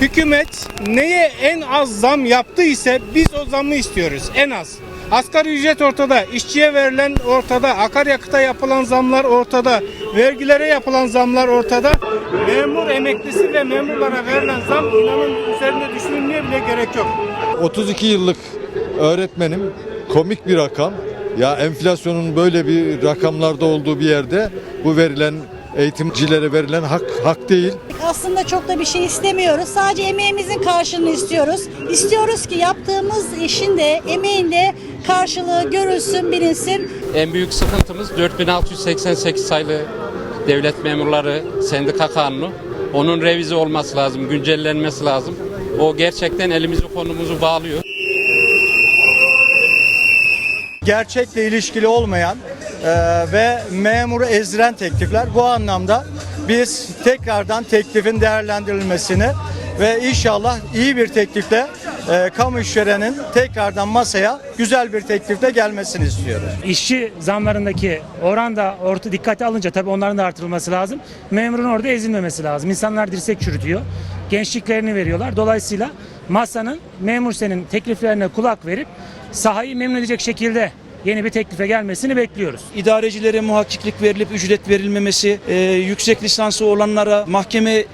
Hükümet neye en az zam yaptıysa biz o zammı istiyoruz en az. Asgari ücret ortada, işçiye verilen ortada, akaryakıta yapılan zamlar ortada, vergilere yapılan zamlar ortada. Memur emeklisi ve memurlara verilen zam inanın üzerinde düşünülmeye bile gerek yok. 32 yıllık öğretmenim komik bir rakam. Ya enflasyonun böyle bir rakamlarda olduğu bir yerde bu verilen eğitimcilere verilen hak hak değil. Aslında çok da bir şey istemiyoruz. Sadece emeğimizin karşılığını istiyoruz. İstiyoruz ki yaptığımız işin de emeğin de karşılığı görülsün, bilinsin. En büyük sıkıntımız 4688 sayılı devlet memurları sendika kanunu. Onun revize olması lazım, güncellenmesi lazım. O gerçekten elimizi konumuzu bağlıyor. gerçekle ilişkili olmayan ve memuru ezdiren teklifler. Bu anlamda biz tekrardan teklifin değerlendirilmesini ve inşallah iyi bir teklifle e, kamu işverenin tekrardan masaya güzel bir teklifle gelmesini istiyoruz. İşçi zamlarındaki oran da orta dikkate alınca tabii onların da artırılması lazım. Memurun orada ezilmemesi lazım. İnsanlar dirsek çürütüyor. Gençliklerini veriyorlar. Dolayısıyla masanın memur senin tekliflerine kulak verip sahayı memnun edecek şekilde yeni bir teklife gelmesini bekliyoruz. idarecilere muhakkiklik verilip ücret verilmemesi, e, yüksek lisansı olanlara mahkeme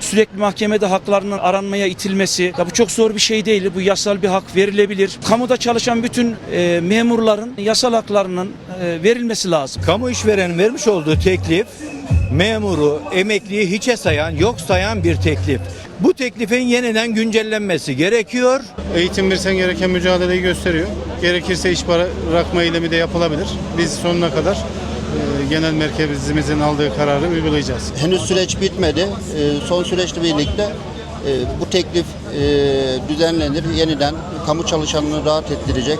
sürekli mahkemede haklarının aranmaya itilmesi. Ya bu çok zor bir şey değil. Bu yasal bir hak verilebilir. Kamuda çalışan bütün e, memurların yasal haklarının e, verilmesi lazım. Kamu işverenin vermiş olduğu teklif memuru, emekliyi hiçe sayan, yok sayan bir teklif. Bu teklifin yeniden güncellenmesi gerekiyor. Eğitim versen gereken mücadeleyi gösteriyor. Gerekirse iş bırakma eylemi de yapılabilir. Biz sonuna kadar e, genel merkezimizin aldığı kararı uygulayacağız. Henüz süreç bitmedi. Ee, Son süreçle birlikte e, bu teklif e, düzenlenir. Yeniden kamu çalışanını rahat ettirecek,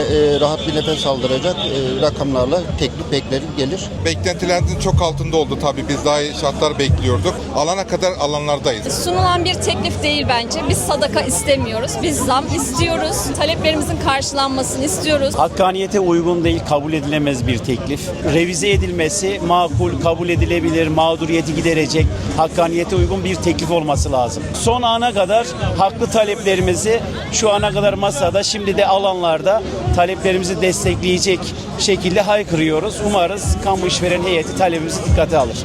e, rahat bir nefes aldıracak e, rakamlarla teklif beklenir gelir. Beklentilerin çok altında oldu tabii. Biz daha iyi şartlar bekliyorduk. Alana kadar alanlardayız. Sunulan bir teklif değil bence. Biz sadaka istemiyoruz. Biz zam istiyoruz. Taleplerimizin karşılanmasını istiyoruz. Hakkaniyete uygun değil, kabul edilemez bir teklif. Revize edilmesi makul, kabul edilebilir, mağduriyeti giderecek, hakkaniyete uygun bir teklif olması lazım. Son ana kadar haklı taleplerimizi şu ana kadar masada, şimdi de alanlarda taleplerimizi destekleyecek şekilde haykırıyoruz. Umarız kamu işveren heyeti talebimizi dikkate alır.